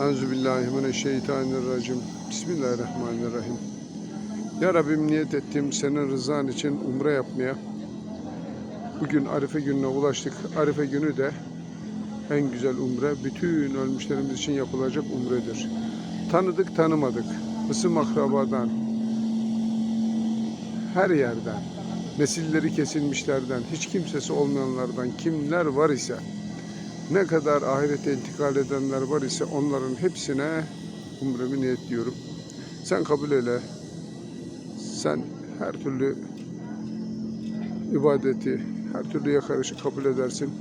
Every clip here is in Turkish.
Euzubillahimineşşeytanirracim. Bismillahirrahmanirrahim. Ya Rabbim niyet ettim senin rızan için umre yapmaya. Bugün Arife gününe ulaştık. Arife günü de en güzel umre bütün ölmüşlerimiz için yapılacak umredir. Tanıdık tanımadık. Hısım akrabadan, her yerden, nesilleri kesilmişlerden, hiç kimsesi olmayanlardan kimler var ise, ne kadar ahirete intikal edenler var ise onların hepsine umremi niyetliyorum. Sen kabul eyle. Sen her türlü ibadeti, her türlü yakarışı kabul edersin.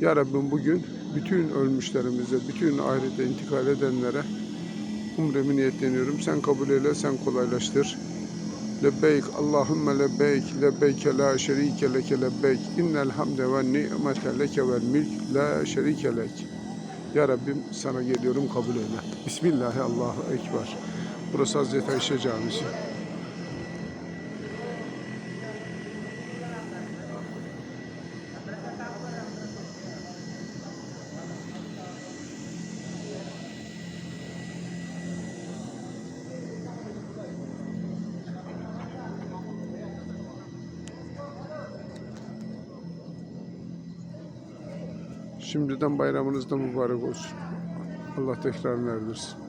Ya Rabbim bugün bütün ölmüşlerimize, bütün ahirete intikal edenlere umremi niyetleniyorum. Sen kabul eyle, sen kolaylaştır. Lebbeyk, Allahümme lebbeyk, lebbeyke la şerike leke lebbeyk, innel hamde ve ni'mete leke vel milk, la şerike lek. Ya Rabbim sana geliyorum kabul eyle. Bismillahi Allahu Ekber. Burası Hazreti Ayşe Camisi. Şimdiden bayramınız da mübarek olsun. Allah tekrarını erdirsin.